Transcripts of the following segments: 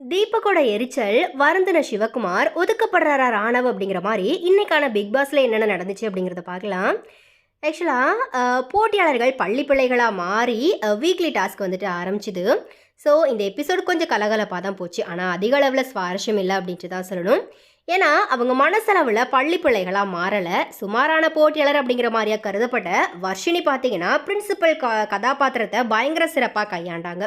தீபக்கோட எரிச்சல் வருந்தின சிவகுமார் ஒதுக்கப்படுறாரா ராணவ் அப்படிங்கிற மாதிரி இன்னைக்கான பிக் பாஸ்ல என்னென்ன நடந்துச்சு அப்படிங்கிறத பார்க்கலாம். ஆக்சுவலாக போட்டியாளர்கள் பள்ளி பிள்ளைகளாக மாறி வீக்லி டாஸ்க் வந்துட்டு ஆரம்பிச்சுது. ஸோ இந்த எபிசோடு கொஞ்சம் கலகலப்பாக தான் போச்சு. ஆனால் அதிக அளவில் சுவாரஸ்யம் இல்லை அப்படின்ட்டு தான் சொல்லணும். ஏன்னா அவங்க மனசளவில் பள்ளி பிள்ளைகளாக மாறலை. சுமாரான போட்டியாளர் அப்படிங்கிற மாதிரியா கருதப்பட்ட வர்ஷினி பார்த்தீங்கன்னா பிரின்சிபல் க கதாபாத்திரத்தை பயங்கர சிறப்பாக கையாண்டாங்க.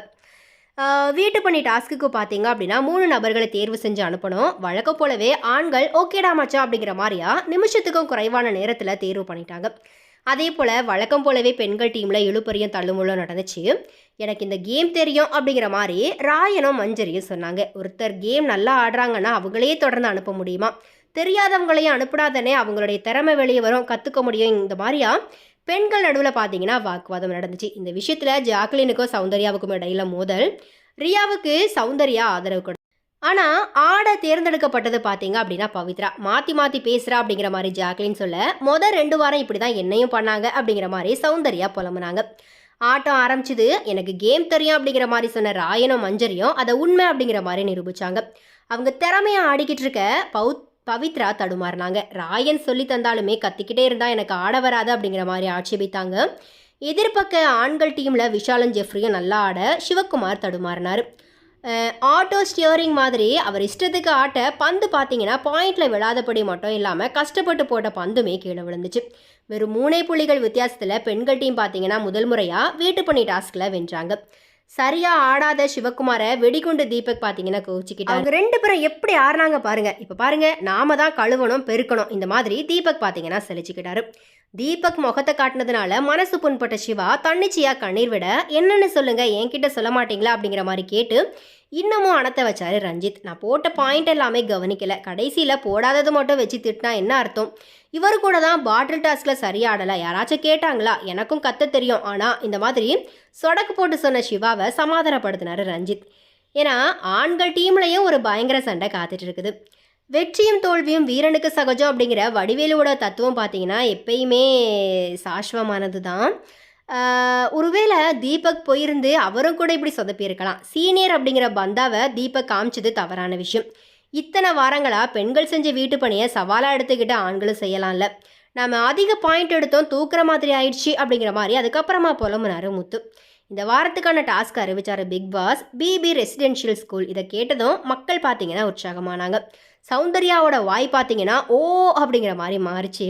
வீட்டு பணி டாஸ்க்குக்கு பார்த்தீங்க அப்படின்னா மூணு நபர்களை தேர்வு செஞ்சு அனுப்பணும். வழக்கம் போலவே ஆண்கள் ஓகேடா மச்சான் அப்படிங்கிற மாதிரியா நிமிஷத்துக்கும் குறைவான நேரத்தில் தேர்வு பண்ணிட்டாங்க. அதே போல் வழக்கம் போலவே பெண்கள் டீமில் இழுப்பறியும் தள்ளுமுள்ளும் நடந்துச்சு. எனக்கு இந்த கேம் தெரியும் அப்படிங்கிற மாதிரி ராயனும் மஞ்சரியும் சொன்னாங்க. ஒருத்தர் கேம் நல்லா ஆடுறாங்கன்னா அவங்களே தொடர்ந்து அனுப்ப முடியுமா? தெரியாதவங்களையும் அனுப்பிடாதனே அவங்களுடைய திறமை வெளியே வரும். கற்றுக்க முடியும். இந்த மாதிரியா பெண்கள் நடுவில் பார்த்தீங்கன்னா வாக்குவாதம் நடந்துச்சு. இந்த விஷயத்தில் ஜாக்லினுக்கும் சௌந்தர்யாவுக்கும் இடையில மோதல். ரியாவுக்கு சௌந்தர்யா ஆதரவு கொடு ஆனால் ஆட தேர்ந்தெடுக்கப்பட்டது பார்த்தீங்க அப்படின்னா பவித்ரா. மாற்றி மாற்றி பேசுகிறா அப்படிங்கிற மாதிரி ஜாக்லின் சொல்ல மொதல் ரெண்டு வாரம் இப்படி தான் என்னையும் பண்ணாங்க அப்படிங்கிற மாதிரி சௌந்தர்யா புலம்புனாங்க. ஆட்டம் ஆரம்பிச்சது எனக்கு கேம் தெரியும் அப்படிங்கிற மாதிரி சொன்ன ராயனும் மஞ்சரியும் அதை உண்மை அப்படிங்கிற மாதிரி நிரூபிச்சாங்க. அவங்க திறமையை ஆடிக்கிட்டு இருக்க பௌத் பவித்ரா தடுமாறினாங்க. ராயன் சொல்லி தந்தாலுமே கத்திக்கிட்டே இருந்தா எனக்கு ஆட வராது அப்படிங்கிற மாதிரி ஆட்சேபித்தாங்க. எதிர்பக்க ஆண்கள் டீமில் விஷாலன் ஜெஃப்ரியும் நல்லா ஆட சிவகுமார் தடுமாறினார். ஆட்டோ ஸ்டியரிங் மாதிரி அவர் இஷ்டத்துக்கு ஆட்ட பந்து பார்த்தீங்கன்னா பாயிண்டில் விழாதபடி மட்டும் இல்லாமல் கஷ்டப்பட்டு போட்ட பந்துமே கீழே விழுந்துச்சு. வெறும் மூணே புள்ளிகள் வித்தியாசத்தில் பெண்கள் டீம் பார்த்தீங்கன்னா முதல் முறையாக வீட்டு பணி டாஸ்கில் வென்றாங்க. சரியா ஆடாத சிவகுமாரை வெடிகுண்டு தீபக் பார்த்தீங்கன்னா கோச்சிக்கிட்டாங்க அவங்க ரெண்டு பேரும் எப்படி ஆடுனாங்க பாருங்க. இப்போ பாருங்க நாம தான் கழுவணும் பெருக்கணும். இந்த மாதிரி தீபக் பார்த்தீங்கன்னா செலிச்சுக்கிட்டாரு தீபக் முகத்தை காட்டினதுனால மனசு புண்பட்ட சிவா தன்னிச்சையாக கண்ணீர் விட என்னென்னு சொல்லுங்கள் என்கிட்ட சொல்ல மாட்டீங்களா? அப்படிங்கிற மாதிரி கேட்டு இன்னமும் அணத்தை வச்சாரு ரஞ்சித். நான் போட்ட பாயிண்ட் எல்லாமே கவனிக்கல. கடைசியில் போடாதது மட்டும் வச்சு திட்டினா என்ன அர்த்தம்? இவர் கூட தான் பாட்டில் டாஸ்கில் சரியாடலை. யாராச்சும் கேட்டாங்களா? எனக்கும் கத்த தெரியும். ஆனால் இந்த மாதிரி சொடக்கு போட்டு சொன்ன சிவாவை சமாதானப்படுத்தினார் ரஞ்சித். ஏன்னா ஆண்கள் டீம்லேயும் ஒரு பயங்கர சண்டை காத்துட்டு இருக்குது. வெற்றியும் தோல்வியும் வீரனுக்கு சகஜம் அப்படிங்கிற வடிவேலுவோட தத்துவம் பார்த்தீங்கன்னா எப்பயுமே சாஸ்வமானது தான் ஒருவேளை தீபக் போயிருந்து அவரும் கூட இப்படி சொதப்பியிருக்கலாம். சீனியர் அப்படிங்கிற பந்தாவை தீபக் காமிச்சது தவறான விஷயம். இத்தனை வாரங்களாக பெண்கள் செஞ்ச வீட்டு பணியை சவாலாக எடுத்துக்கிட்டு ஆண்களும் செய்யலாம்ல. நாம அதிக பாயிண்ட் எடுத்தோம் தூக்குற மாதிரி ஆயிடுச்சு அப்படிங்கிற மாதிரி அதுக்கப்புறமா புலம்புனாரு முத்து. இந்த வாரத்துக்கான task அறிவிச்சார் big boss BB residential school. இதை கேட்டதும் மக்கள் பார்த்தீங்கன்னா உற்சாகமானாங்க. சௌந்தர்யாவோட வாய் பார்த்தீங்கன்னா ஓ அப்படிங்கிற மாதிரி மாறிச்சு.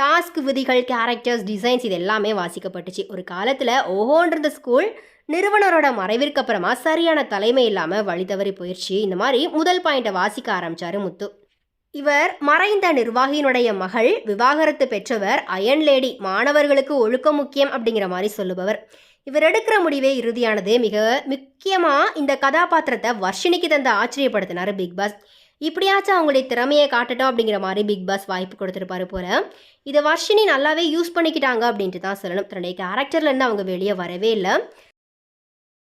டாஸ்க் விதிகள் கேரக்டர்ஸ் டிசைன்ஸ் இது எல்லாமே வாசிக்கப்பட்டுச்சு. ஒரு காலத்தில் ஓஹோன்றது ஸ்கூல் நிறுவனரோட மறைவிற்கு அப்புறமா சரியான தலைமை இல்லாமல் வழி தவறி போயிடுச்சு இந்த மாதிரி முதல் பாயிண்ட்டை வாசிக்க ஆரம்பிச்சாரு முத்து. இவர் மறைந்த நிர்வாகியினுடைய மகள் விவாகரத்து பெற்றவர் அயன் லேடி மாணவர்களுக்கு ஒழுக்கம் முக்கியம் அப்படிங்கிற மாதிரி சொல்லுபவர். இவர் எடுக்கிற முடிவே இறுதியானது. மிக முக்கியமாக இந்த கதாபாத்திரத்தை வர்ஷினிக்கு தந்து ஆச்சரியப்படுத்தினார் பிக் பாஸ். இப்படியாச்சும் அவங்களுடைய திறமையை காட்டட்டும் அப்படிங்கிற மாதிரி பிக் பாஸ் வாய்ப்பு கொடுத்துருப்பாரு போல. இதை வர்ஷினி நல்லாவே யூஸ் பண்ணிக்கிட்டாங்க அப்படின்ட்டு தான் சொல்லணும். தன்னுடைய கேரக்டர்லேருந்து அவங்க வெளியே வரவே இல்லை.